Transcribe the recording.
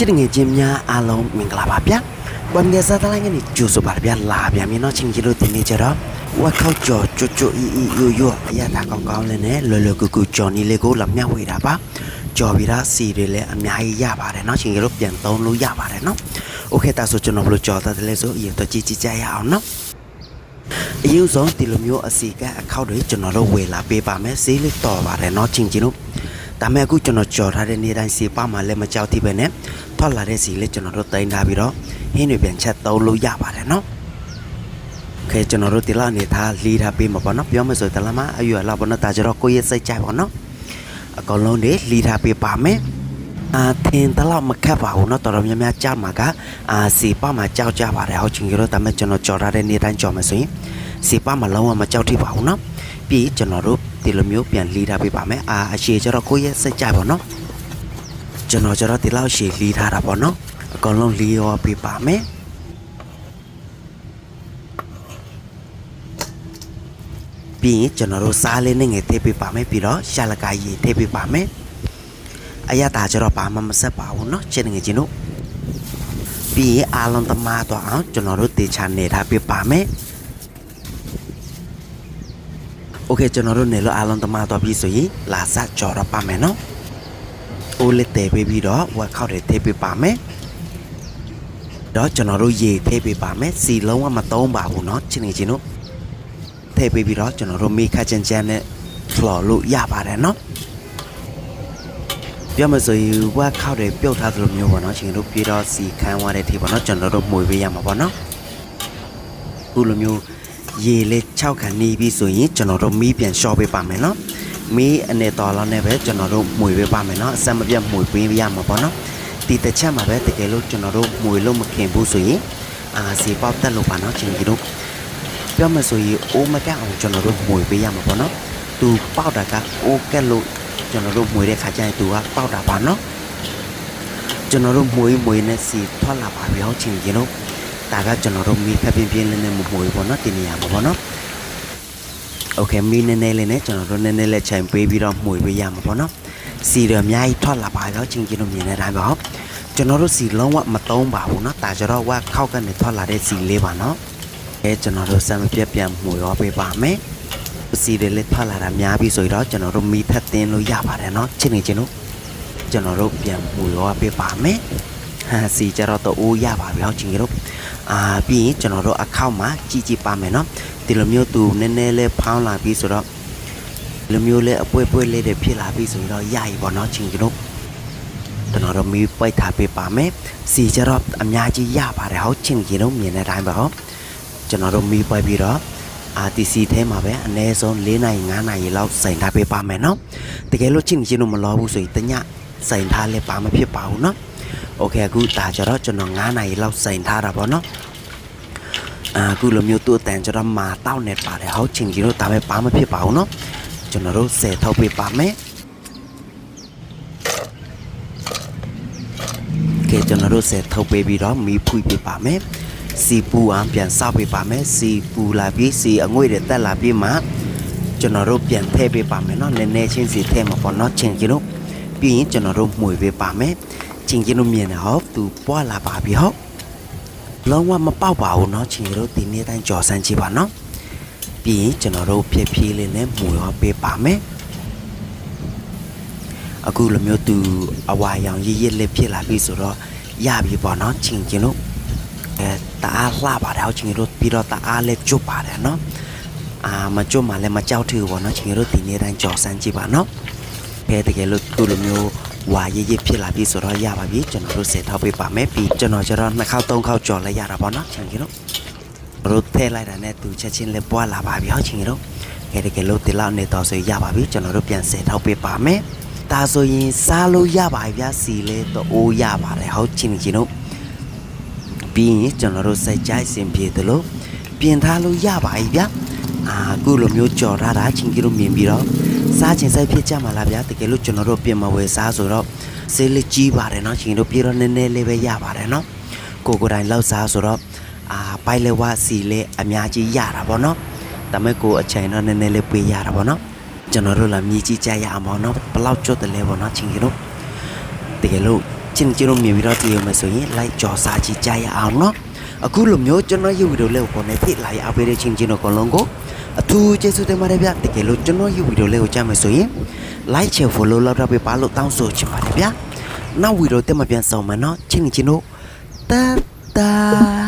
ချစ်တငယ်ချင်းများအားလုံးမင်္ဂလာပါဗျာ။ဝန်ငယ်စားတိုင်းကနေကြိုဆိုပါဗျာလာဗျာမင်းတို့ချင်းကြီးတို့တင်နေကြတော့ဝက်ခောက်ကြော်ကျွတ်ကျွတ်အီအီယိုယိုအရသာကောင်းကောင်းလေးနဲ့လွယ်လွယ်ကူကူကြော်နီလေးကိုလမျှဝေတာပါ။ကြော်ပြီးသားစီတွေလည်းအများကြီးရပါတယ်เนาะချင်းကြီးတို့ပြန်သုံးလို့ရပါတယ်เนาะ။ Okay ဒါဆိုကျွန်တော်ဘယ်လိုကြော်တတ်တယ်လဲဆိုအရင်တော့ကြည့်ကြည့်ကြရအောင်เนาะ။အယူဆုံးဒီလိုမျိုးအစီကအခောက်တွေကျွန်တော်တို့ဝေလာပေးပါမယ်ဈေးလေးတော်ပါတယ်เนาะချင်းကြီးတို့ ဒါမဲ့အခုကျွန်တော်ကြော်ထားတဲ့နေ့တိုင်းစီပါမှလည်းမကြောက်သေးပဲနဲ့ထွက်လာတဲ့စီလေးကျွန်တော်တို့တင်ထားပြီးတော့ဟင်းတွေပြန်ချက်သုံးလို့ရပါတယ်เนาะခဲကျွန်တော်တို့ဒီလောက်နေသားလီထားပေးမှာပေါ့နော်ပြောမယ်ဆိုတလားမအယူအလောက်ပေါ့နော်ဒါကြတော့ကိုယ့်ရဲ့စိတ်ကြိုက်ပေါ့နော်အကောင်လုံးတွေလီထားပေးပါမယ်အာထင်တလောက်မခက်ပါဘူးเนาะတော်တော်များများကြားမှာကအာစီပါမှာကြောက်ကြပါတယ်ဟောချင်းကြီးတို့ဒါမဲ့ကျွန်တော်ကြော်ထားတဲ့နေ့တိုင်းကြော်မယ်ဆိုရင် စီပါမှာလုံးဝမကြောက်ထိပါဘူးเนาะပြီးကျွန်တော်တို့ဒီလိုမျိုးပြန်လီထားပေးပါမယ်အာအရှိကျတော့ကိုယ့်ရဲ့စိတ်ကြိုက်ပေါ့နော်ကျွန်တော်ကျတော့ဒီလောက်ရှည်လီထားတာပေါ့နော်အကောင်လုံးလီရောပေးပါမယ်ပြီးရင်ကျွန်တော်တို့စားလေးနဲ့ငယ်ထည့်ပေးပါမယ်ပြီးတော့ရှာလကာရီထည့်ပေးပါမယ်အရသာကျတော့ဘာမှမဆက်ပါဘူးเนาะချစ်ငယ်ချင်းတို့ပြီးရင်အားလုံးသမားတော့အောင်ကျွန်တော်တို့တေချာနေထားပေးပါမယ် โอเคကျွန်တော်တို့နေလို့အားလုံးသမားတော့ပြီဆိုရင်လာစကြော်တော့ပါမယ်เนาะအိုးလေးတဲပေးပြီးတော့ဝက်ခောက်တွေထည့်ပေးပါမယ်တော့ကျွန်တော်တို့ရေထည့်ပေးပါမယ်စီလုံးဝမသုံးပါဘူးเนาะချစ်နေချင်းတို့ ထည့်ပေးပြီးတော့ကျွန်တော်တို့မိခတ်ချင်ချင်နဲ့ floor လို့ရပါတယ်เนาะပြောမဆိုရင်ဝက်ခောက်တွေပြုတ်ထားသလိုမျိုးပေါ့နော်ရှင်တို့ပြီးတော့စီခန်းသွားတဲ့ထိပေါ့နော်ကျွန်တော်တို့မှွေပေးရမှာပေါ့နော်ခုလိုမျိုး ရေလေး6ခန်းနေပြီဆိုရင်ကျွန်တော်တို့မီးပြန်လျှော့ပေးပါမယ်နော်မီးအနေတော်လောက်နဲ့ပဲကျွန်တော်တို့မှုပေးပါမယ်နော်အစမပြတ်မှုပေးရမှာပေါ့နော်ဒီတစ်ချက်မှာပဲတကယ်လို့ကျွန်တော်တို့မှုလို့မခင်ဘူးဆိုရင်အာစီပေါက်တက်လို့ပါနော်ချင်းကြီးတို့ပြောမှဆိုရင်အိုးမကက်အောင်ကျွန်တော်တို့မှုပေးရမှာပေါ့နော်သူပေါက်တာကအိုးကက်လို့ကျွန်တော်တို့မှုတဲ့ခါကျရင်သူကပေါက်တာပါနော်ကျွန်တော်တို့မှုမွေးနဲ့စီထွက်လာပါပြီဟုတ်ချင်းကြီးတို့ ဒါကကျွန်တော်တို့မီးခပ်ပြင်းပြင်းလေးနဲ့မမှွေပေါ့နော်တင်နေရမှာပေါ့နော်။ Okay မီးနည်းနည်းလေးနဲ့ကျွန်တော်တို့နည်းနည်းလေးချိန်ပေးပြီးတော့မှွေပေးရမှာပေါ့နော်။စီရအများကြီးထွက်လာပါပြီဟောချင်းချင်းတို့မြင်တဲ့အတိုင်းပါဟော။ကျွန်တော်တို့စီလုံးဝမတုံးပါဘူးเนาะဒါကြတော့ဝခောက်ကနေထွက်လာတဲ့စီလေးပါเนาะ အဲကျွန်တော်တို့စမ်းမပြတ်ပြန်မှုရောပေးပါမယ်ပစီတွေလက်ဖလာတာများပြီဆိုတော့ကျွန်တော်တို့မီးထက်တင်းလို့ရပါတယ်เนาะချစ်နေချင်းတို့ကျွန်တော်တို့ပြန်မှုရောပေးပါမယ်ဟာစီကြတော့တော့အိုးရပါပြီဟောချင်းတို့ အာပြီးရင်ကျွန်တော်တို့အခောက်မှာကြည့်ကြည့်ပါမယ်เนาะဒီလိုမျိုးသူနည်းနည်းလေးဖောင်းလာပြီဆိုတော့ဒီလိုမျိုးလေးအပွဲပွဲလေးတွေဖြစ်လာပြီဆိုတော့ရပြီပေါ့เนาะချင်းတို့ကျွန်တော်တို့မီးပိတ်ထားပေးပါမယ်စီကြတော့အများကြီးရပါတယ်ဟောချင်းကြီးတို့မြင်တဲ့အတိုင်းပါဟော ကျွန်တော်တို့မီးပိုက်ပြီးတော့ RTC ထဲမှာပဲအနည်းဆုံး၄နိုင်၅နိုင်လောက်စိုင်ထားပေးပါမယ်နော်တကယ်လို့ချင်းချင်းတို့မလောဘူးဆိုရင်တညစိုင်ထားလဲပါမဖြစ်ပါဘူးနော် โอเคအခုဒါကြတော့ကျွန်တော်9နိုင်လောက်စိုင်ထားတာပေါ့နော်အာအခုလိုမျိုးသူ့အတန်ကြတော့မာတောက်နေပါတယ်ဟောချင်းချင်းတို့ဒါပဲပါမဖြစ်ပါဘူးနော်ကျွန်တော်တို့10ထောက်ပေးပါမယ်ကဲကျွန်တော်တို့10ထောက်ပေးပြီးတော့မီးဖွေပေးပါမယ် စီပူအောင်ပြန်စောက်ပေးပါမယ်စီပူလာပြီးစီအငွေ့တွေတက်လာပြီးမှကျွန်တော်တို့ပြန်ထည့်ပေးပါမယ်เนาะနည်းနည်းချင်းစီထည့်မှာပေါ့เนาะချင်းချင်းတို့ပြီးရင်ကျွန်တော်တို့မှွေပေးပါမယ် ချင်းချင်းတို့မြင်တယ်ဟောသူပွားလာပါပြီဟောလုံးဝမပေါက်ပါဘူးเนาะချင်းချင်းတို့ဒီနေ့တိုင်းကြော်စမ်းကြည့်ပါเนาะပြီးရင်ကျွန်တော်တို့ဖြည်းဖြည်းလေးနဲ့မှွေရောပေးပါမယ်အခုလိုမျိုးသူအဝါရောင်ရည်ရည်လေးဖြစ်လာပြီဆိုတော့ရပြီပေါ့เนาะချင်းချင်းတို့ အဲတအားလှပါတယ်ဟောချင်းတို့ပြီးတော့တအားလည်းကျွတ်ပါတယ်နော်အာမကျွတ်မှလည်းမကြောက်ထူဘောနော်ချင်းတို့ဒီနေ့တိုင်းကြော်စမ်းကြည့်ပါနော်ဖဲတကယ်လို့သူ့လိုမျိုး ဝါရည်ရည်ဖြစ်လာပြီဆိုတော့ရပါပြီကျွန်တော်တို့ဆက်ထောက်ပေးပါမယ်ပြီးကျွန်တော်ကျတော့နှစ်ခေါက်သုံးခေါက်ကြော်လိုက်ရတာပေါ့နော်ချင်းတို့တို့ထဲလိုက်တာနဲ့သူချက်ချင်းလည်းပွားလာပါပြီဟောချင်းတို့ကဲတကယ်လို့ဒီလောက်နေတော့ဆိုရပါပြီကျွန်တော်တို့ပြန်ဆက်ထောက်ပေးပါမယ်ဒါဆိုရင်စားလို့ရပါပြီဗျာစီလဲတော့အိုးရပါတယ်ဟောချင်းချင်းတို့ပြီးရင်ကျွန်တော်တို့စိတ်ကြိုက်စင်ပြေတယ်လို့ပြင်ထားလို့ရပါပြီဗျာ အာအခုလိုမျိုးကြော်ထားတာချင်းကြီးတို့မြင်ပြီးတော့စားချင်စိတ်ဖြစ်ကြမှာလားဗျာတကယ်လို့ကျွန်တော်တို့ပြင်မဝယ်စားဆိုတော့ဆေးလေးကြီးပါတယ်เนาะချင်းတို့ပြေတော့နည်းနည်းလေးပဲရပါတယ်เนาะကိုကိုယ်တိုင်လောက်စားဆိုတော့အာပိုက်လေဝစီလေးအများကြီးရတာပေါ့เนาะဒါမဲ့ကိုအချိန်တော့နည်းနည်းလေးပေးရတာပေါ့เนาะကျွန်တော်တို့လည်းမြည်ကြီးကြရအောင်ပေါ့เนาะဘယ်လောက်ကျွတ်တယ်လဲပေါ့เนาะချင်းကြီးတို့တကယ်လို့ ချင်းချင်းတို့မြင်ပြီးတော့ကြည့်ရမယ်ဆိုရင် like ကြော်စာကြည့်ကြရအောင်နော် အခုလိုမျိုးကျွန်တော်ရုပ်ဗီဒီယိုလေးကိုပေါ်နေဖိလာရအားပေးတဲ့ချင်းချင်းတို့အကုန်လုံးကိုအထူးကျေးဇူးတင်ပါတယ်ဗျတကယ်လို့ကျွန်တော်ရုပ်ဗီဒီယိုလေးကိုကြားမယ်ဆိုရင် like share follow လောက်တော့ပေးပါလို့တောင်းဆိုချင်ပါတယ်ဗျနောက်ဗီဒီယိုတက်မှပြန်ဆောင်မယ်နော်ချင်းချင်းတို့တတ်တာ